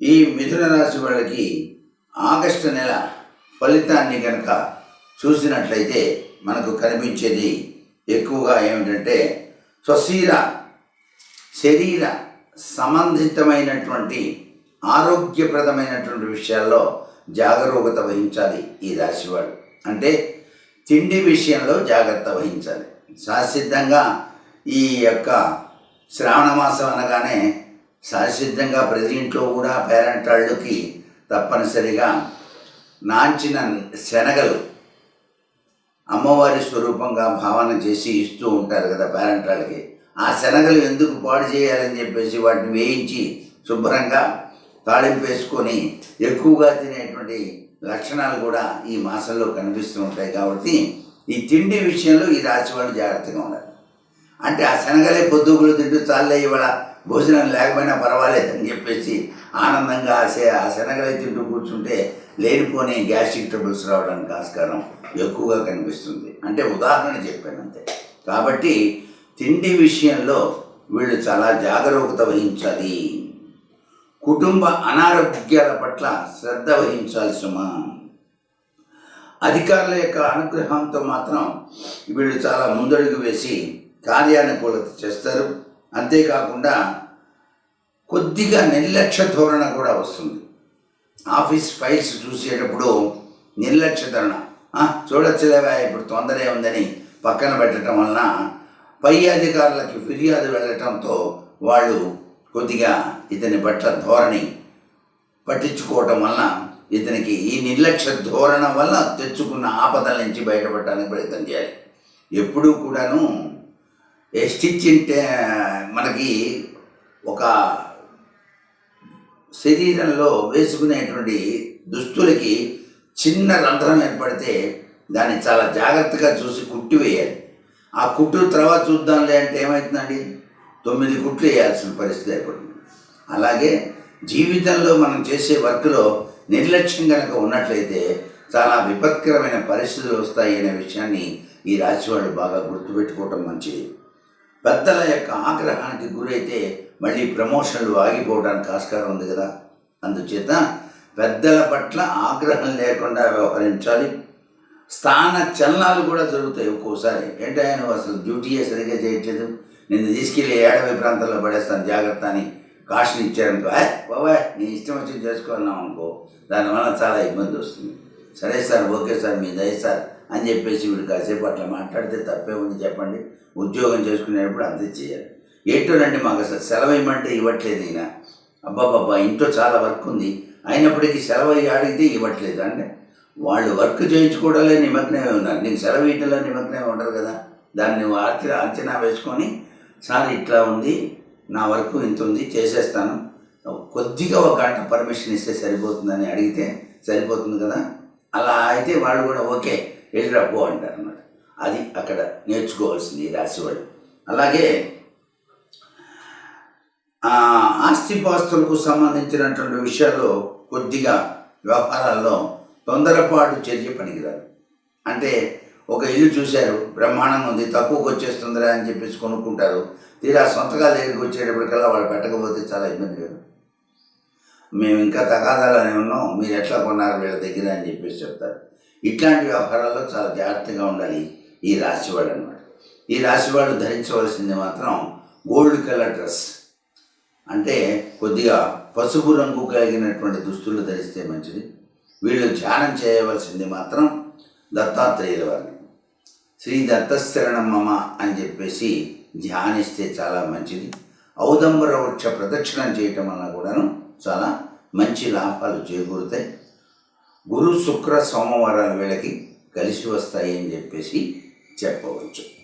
ఈ మిథున రాశి వాళ్ళకి ఆగస్టు నెల ఫలితాన్ని కనుక చూసినట్లయితే మనకు కనిపించేది ఎక్కువగా ఏమిటంటే స్వశీల శరీర సంబంధితమైనటువంటి ఆరోగ్యప్రదమైనటువంటి విషయాల్లో జాగరూకత వహించాలి ఈ రాశివాడు అంటే తిండి విషయంలో జాగ్రత్త వహించాలి. సహసిద్ధంగా ఈ యొక్క శ్రావణ మాసం అనగానే సహసిద్ధంగా ప్రతి ఇంట్లో కూడా పేరెంటాళ్ళకి తప్పనిసరిగా నాంచిన శనగలు అమ్మవారి స్వరూపంగా భావన చేసి ఇస్తూ ఉంటారు కదా పేరెంటాళ్ళకి. ఆ శనగలు ఎందుకు పాడు చేయాలని చెప్పేసి వాటిని వేయించి శుభ్రంగా తాళింపు వేసుకొని ఎక్కువగా తినేటువంటి లక్షణాలు కూడా ఈ మాసంలో కనిపిస్తూ ఉంటాయి కాబట్టి ఈ తిండి విషయంలో ఈ రాశి వాళ్ళు జాగ్రత్తగా ఉండాలి. అంటే ఆ శనగలే పొద్దుగులు తింటూ చాలే ఇవాళ భోజనం లేకపోయినా పర్వాలేదని చెప్పేసి ఆనందంగా ఆ ఆ శనగలే తింటూ కూర్చుంటే లేనిపోని గ్యాస్ట్రిక్ ట్రబుల్స్ రావడానికి ఆస్కారం ఎక్కువగా కనిపిస్తుంది. అంటే ఉదాహరణ చెప్పాను అంతే. కాబట్టి తిండి విషయంలో వీళ్ళు చాలా జాగరూకత వహించాలి. కుటుంబ అనారోగ్యాల పట్ల శ్రద్ధ వహించాల్సమా అధికారుల యొక్క అనుగ్రహంతో మాత్రం వీళ్ళు చాలా ముందడుగు వేసి కార్యానుకూలత చేస్తారు. అంతేకాకుండా కొద్దిగా నిర్లక్ష్య ధోరణ కూడా వస్తుంది. ఆఫీస్ ఫైల్స్ చూసేటప్పుడు నిర్లక్ష్య ధోరణ. "ఆ, ఇప్పుడు తొందరే ఉందని పక్కన పెట్టడం వలన పై అధికారులకి ఫిర్యాదు వెళ్ళటంతో వాళ్ళు కొద్దిగా ఇతని పట్ల ధోరణి పట్టించుకోవటం వలన ఇతనికి ఈ నిర్లక్ష్య ధోరణ వల్ల తెచ్చుకున్న ఆపదల నుంచి బయటపడటానికి ప్రయత్నం చేయాలి. ఎప్పుడూ కూడాను స్టిచ్ ఇంటే మనకి ఒక శరీరంలో వేసుకునేటువంటి దుస్తులకి చిన్న రంధ్రం ఏర్పడితే దాన్ని చాలా జాగ్రత్తగా చూసి కుట్టి వేయాలి. ఆ కుట్టు తర్వాత చూద్దాంలే అంటే ఏమవుతుందండి తొమ్మిది కుట్లు వేయాల్సిన పరిస్థితి ఏర్పడుతుంది. అలాగే జీవితంలో మనం చేసే వర్క్లో నిర్లక్ష్యం కనుక ఉన్నట్లయితే చాలా విపత్కరమైన పరిస్థితులు వస్తాయి అనే విషయాన్ని ఈ రాశి వాళ్ళు బాగా గుర్తుపెట్టుకోవటం మంచిది. పెద్దల యొక్క ఆగ్రహానికి గురైతే మళ్ళీ ప్రమోషన్లు ఆగిపోవడానికి ఆస్కారం ఉంది కదా. అందుచేత పెద్దల పట్ల ఆగ్రహం లేకుండా వ్యవహరించాలి. స్థాన చలనాలు కూడా జరుగుతాయి ఒక్కోసారి. ఏంటో నువ్వు అసలు డ్యూటీయే సరిగ్గా చేయట్లేదు. నిన్ను తీసుకెళ్ళి ఏడవై ప్రాంతాల్లో పడేస్తాను జాగ్రత్త అని కాషన్ ఇచ్చారనుకో "ఏ, బాబాయ్ నీ ఇష్టం వచ్చి చేసుకున్నాం అనుకో దానివల్ల చాలా ఇబ్బంది వస్తుంది. సరే సార్ ఓకే సార్ మీ దయ సార్ అని చెప్పేసి వీడు కాసేపు అట్లా మాట్లాడితే తప్పే ఉంది చెప్పండి. ఉద్యోగం చేసుకునేటప్పుడు అంతే చేయాలి. ఏంటోనండి మాకు అసలు సెలవు ఇవ్వమంటే ఇవ్వట్లేదు ఈయన. అబ్బాబాబా ఇంట్లో చాలా వర్క్ ఉంది. అయినప్పటికీ సెలవు అయ్యి అడిగితే ఇవ్వట్లేదు అంటే వాళ్ళు వర్క్ చేయించుకోవడంలో నిమగ్నమే ఉన్నారు. నీకు సెలవు ఇవ్వడంలో నిమగ్నమే ఉండరు కదా. దాన్ని నువ్వు అంచనా వేసుకొని సార్ ఇట్లా ఉంది. నా వర్క్ ఇంత ఉంది చేసేస్తాను. కొద్దిగా ఒక గంట పర్మిషన్ ఇస్తే సరిపోతుందని అడిగితే సరిపోతుంది కదా. అలా అయితే వాళ్ళు కూడా ఓకే వెళ్ళిరా పో అంటారు అన్నమాట అది అక్కడ నేర్చుకోవాల్సింది ఈ రాశి వాళ్ళు. అలాగే ఆస్తిపాస్తులకు సంబంధించినటువంటి విషయాల్లో కొద్దిగా వ్యవహారాల్లో తొందరపాటు చర్య పనికిరాదు. అంటే ఒక ఇల్లు చూశారు బ్రహ్మాండంగా ఉంది తక్కువకి వచ్చేస్తుందిరా అని చెప్పేసి కొనుక్కుంటారు తీరా సొంతగా దగ్గరికి వచ్చేటప్పటికల్లా వాళ్ళు పెట్టకపోతే చాలా ఇబ్బంది లేదు మేము ఇంకా తగాదాలనే ఉన్నాం మీరు ఎట్లా కొన్నారు వీళ్ళ దగ్గర అని చెప్పేసి చెప్తారు. ఇట్లాంటి వ్యవహారాల్లో చాలా జాగ్రత్తగా ఉండాలి ఈ రాశివాడు అనమాట ఈ రాశివాడు ధరించవలసింది మాత్రం గోల్డ్ కలర్ డ్రెస్. అంటే కొద్దిగా పసుపు రంగు కలిగినటువంటి దుస్తులు ధరిస్తే మంచిది. వీళ్ళు ధ్యానం చేయవలసింది మాత్రం దత్తాత్రేయుల వారిని. శ్రీ దత్తశరణం మమ అని చెప్పేసి ధ్యానిస్తే చాలా మంచిది. ఔదంబర వృక్ష ప్రదక్షిణం చేయటం వలన కూడాను చాలా మంచి లాభాలు చేకూరుతాయి. గురు శుక్ర సోమవారాల వేళకి కలిసి వస్తాయి అని చెప్పేసి చెప్పవచ్చు.